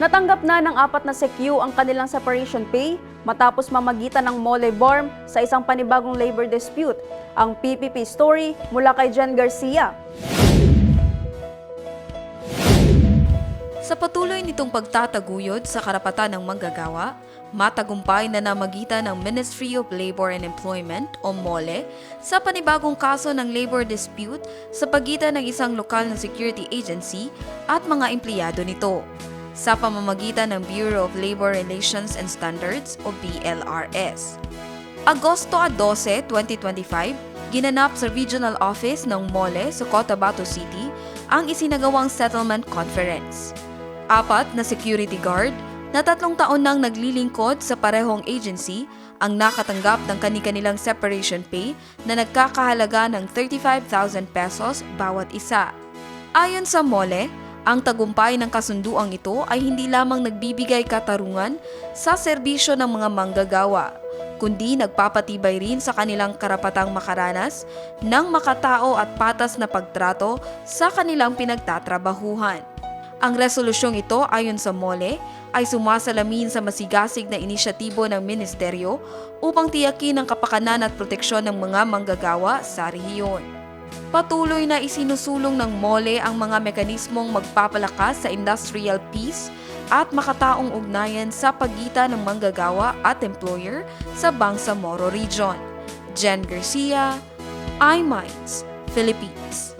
Natanggap na ng apat na SECU ang kanilang separation pay matapos mamagitan ng Mole Borm sa isang panibagong labor dispute. Ang PPP story mula kay Jen Garcia. Sa patuloy nitong pagtataguyod sa karapatan ng manggagawa, matagumpay na namagitan ng Ministry of Labor and Employment o MOLE sa panibagong kaso ng labor dispute sa pagitan ng isang lokal na security agency at mga empleyado nito sa pamamagitan ng Bureau of Labor Relations and Standards o BLRS. Agosto 12, 2025, ginanap sa Regional Office ng MOLE sa Cotabato City ang isinagawang settlement conference. Apat na security guard na tatlong taon nang naglilingkod sa parehong agency ang nakatanggap ng kani-kanilang separation pay na nagkakahalaga ng 35,000 pesos bawat isa. Ayon sa MOLE, ang tagumpay ng kasunduang ito ay hindi lamang nagbibigay katarungan sa serbisyo ng mga manggagawa, kundi nagpapatibay rin sa kanilang karapatang makaranas ng makatao at patas na pagtrato sa kanilang pinagtatrabahuhan. Ang resolusyong ito ayon sa MOLE ay sumasalamin sa masigasig na inisyatibo ng ministeryo upang tiyakin ang kapakanan at proteksyon ng mga manggagawa sa rehiyon. Patuloy na isinusulong ng MOLE ang mga mekanismong magpapalakas sa industrial peace at makataong ugnayan sa pagitan ng manggagawa at employer sa Bangsamoro Region. Jen Garcia, iMinds, Philippines.